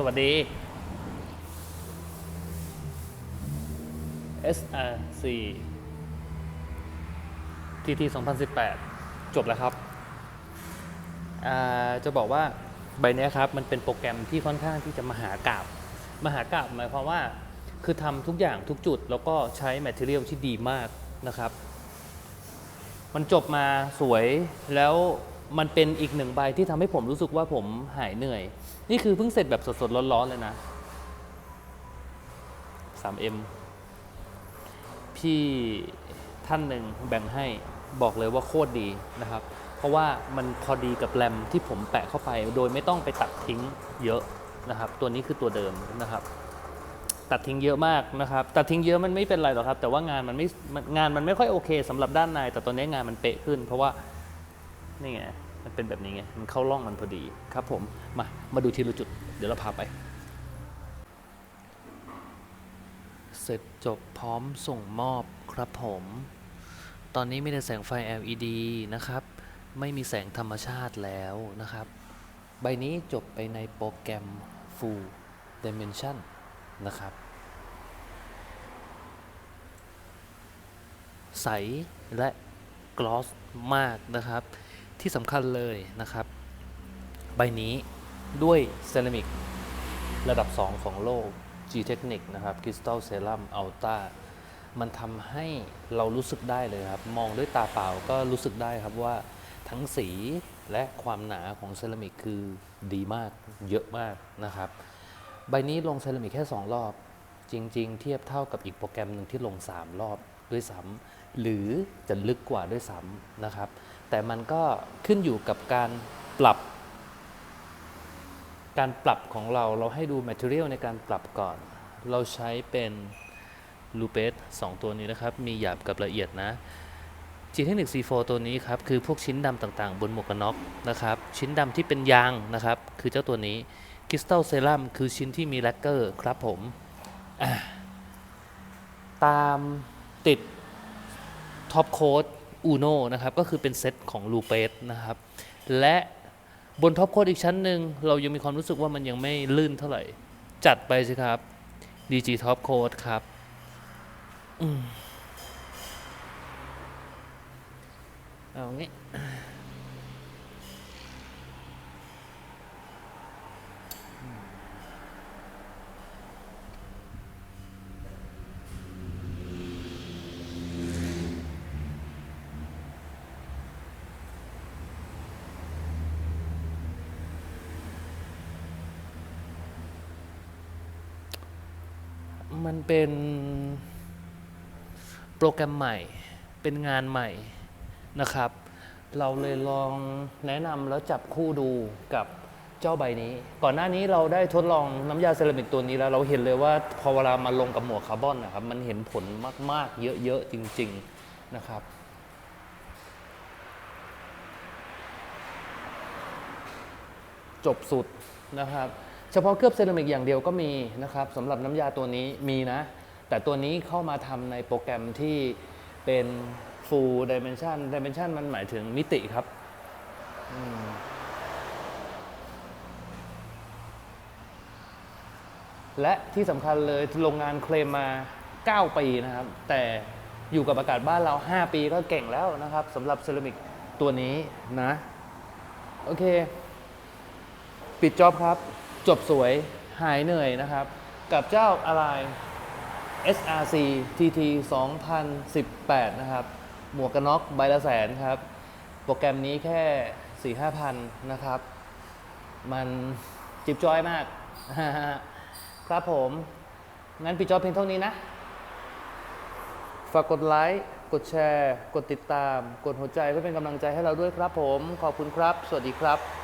สวัสดี SRC TT 2018 จบแล้วครับ จะบอกว่าใบเนี้ยครับมันเป็นโปรแกรมที่ค่อนข้างที่จะมหากราบมหากราบหมายความว่าคือทำทุกอย่างทุกจุดแล้วก็ใช้แมทเทียลที่ดีมากนะครับ มันจบมาสวยแล้ว มันเป็นอีกหนึ่งใบที่ทำให้ผมรู้สึกว่าผมหายเหนื่อย นี่คือเพิ่งเสร็จแบบสดๆร้อนๆเลยนะ 3M พี่ท่านหนึ่งแบ่งให้บอกเลยว่าโคตรดีนะครับ เพราะว่ามันพอดีกับแรมที่ผมแปะเข้าไป โดยไม่ต้องไปตัดทิ้งเยอะนะครับ ตัวนี้คือตัวเดิมนะครับ ตัดทิ้งเยอะมากนะครับ ตัดทิ้งเยอะมันไม่เป็นไรหรอกครับ แต่ว่างานมันไม่งานมันไม่ค่อยโอเคสำหรับด้านใน แต่ตอนนี้งานมันเป๊ะขึ้น เพราะว่า นี่ไงมันเป็นแบบนี้ไงมันเข้าร่องมันพอดีครับผมมามาดูทีละจุด เดี๋ยวเราพาไป เสร็จจบพร้อมส่งมอบครับผม ตอนนี้มีแต่แสงไฟ LED นะครับ ไม่มีแสงธรรมชาติแล้วนะครับ ใบนี้จบไปในโปรแกรม Full Dimension นะครับ ใสและกลอสมากนะครับ ที่สำคัญเลยนะครับ ใบนี้ด้วยเซรามิกระดับ 2 ของโลก G Technic นะครับ Crystal Serum Ultra มันทำให้เรารู้สึกได้เลยครับ มองด้วยตาเปล่าก็รู้สึกได้ครับว่าทั้งสีและความหนาของเซรามิกคือดีมากเยอะมากนะครับ ใบนี้ลงเซรามิกแค่ 2 รอบ จริง ๆ เทียบเท่ากับอีกโปรแกรมหนึ่งที่ลง 3 รอบด้วยซ้ำหรือจะลึกกว่าด้วยซ้ำนะครับ แต่มันก็ขึ้นอยู่กับการปรับ การปรับของเราเราให้ดู Material ในการปรับก่อน เราใช้เป็นลูเปส2ตัวนี้นะครับ มีหยาบกับละเอียดนะ G Technic C4 ตัวนี้ครับ คือพวกชิ้นดำต่างๆ บนหมวกกันน็อกนะครับ ชิ้นดำที่เป็นยางนะครับ คือเจ้าตัวนี้คริสตัลเซรั่มคือชิ้นที่มีแลกเกอร์ครับผมตามติดท็อปโค้ด อูโนนะครับก็คือเป็นเซตของลูเปสนะครับและบนท็อปโคดอีกชั้นหนึ่งเรายังมีความรู้สึกว่ามันยังไม่ลื่นเท่าไหร่ จัดไปสิครับ DG Top Code ครับอืมเอางี้ มันเป็นโปรแกรมใหม่ เป็นงานใหม่นะครับ เราเลยลองแนะนำแล้วจับคู่ดูกับเจ้าใบนี้ ก่อนหน้านี้เราได้ทดลองน้ำยาเซรามิกตัวนี้แล้ว เราเห็นเลยว่าพอเวลามาลงกับหมวกคาร์บอนนะครับ มันเห็นผลมาก ๆ เยอะ ๆ จริง ๆ นะครับจบสุดนะครับ เฉพาะเคลือบเซรามิกอย่างเดียวก็มีนะครับสำหรับน้ำยาตัวนี้มีนะ แต่ตัวนี้เข้ามาทำในโปรแกรมที่เป็น full dimension dimension มันหมายถึงมิติครับและที่สำคัญเลยโรงงานเคลมมา 9 ปีนะครับ แต่อยู่กับอากาศบ้านเรา 5 ปีก็เก่งแล้วนะครับสำหรับเซรามิกตัวนี้นะ โอเค ปิดจ็อบครับ จบสวยหายเหนื่อยนะครับ กับเจ้าอะไร SRC TT 2018 นะครับ หมวกกันน็อกใบละแสนครับ โปรแกรมนี้แค่ 4 5พันนะครับ มันจิบจอยมาก ครับผม งั้นปิดจอเพียงเท่านี้นะ ฝากกดไลค์ กดแชร์ กดติดตาม กดหัวใจเพื่อเป็นกำลังใจให้เราด้วยครับผม ขอบคุณครับ สวัสดีครับ